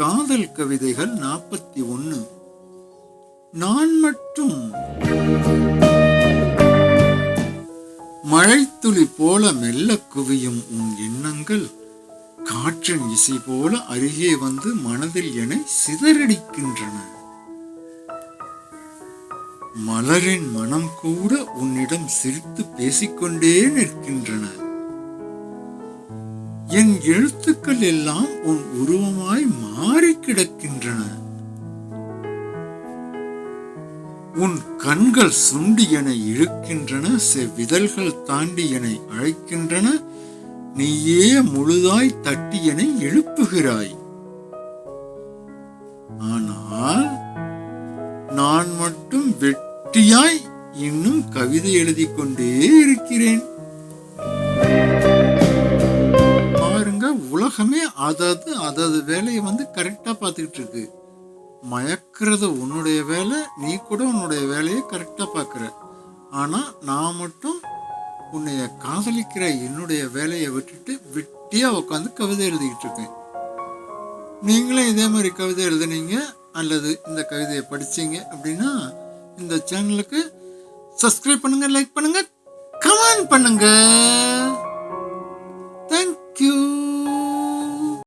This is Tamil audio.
காதல் கவிதைகள் நாற்பத்தி ஒன்று நான் மட்டும். மழைத்துளி போல மெல்ல குவியும் உன் எண்ணங்கள். காற்றின் இசை போல அருகே வந்து மனதில் என சிதறடிக்கின்றன. மலரின் மனம் கூட உன்னிடம் சிரித்து பேசிக்கொண்டே நிற்கின்றன. என் எழுத்துக்கள் எல்லாம் உன் உருவமாய் மாறி கிடக்கின்றன. உன் கண்கள் சுண்டி என இழுக்கின்றன செவ்விதழ்கள் தாண்டி என அழைக்கின்றன நீயே முழுதாய் தட்டி என எழுப்புகிறாய். ஆனால் நான் மட்டும் வெட்டியாய் இன்னும் கவிதை எழுதி கொண்டே இருக்கிறேன். அதாவது அதது வேலையை வந்து கரெக்டாக பார்த்துக்கிட்டு இருக்கு மயக்கிறது உன்னுடைய வேலை நீ கூட உன்னுடைய வேலையை கரெக்டாக பார்க்குற. ஆனால் நான் மட்டும் உன்னைய காதலிக்கிற என்னுடைய வேலையை விட்டுட்டு விட்டியாக உட்காந்து கவிதை எழுதிக்கிட்டு இருக்கேன் நீங்களே இதே மாதிரி கவிதை எழுதுனீங்க அல்லது இந்த கவிதையை படிச்சீங்க அப்படின்னா இந்த சேனலுக்கு சப்ஸ்கிரைப் பண்ணுங்கள் லைக் பண்ணுங்கள் கமெண்ட் பண்ணுங்கள்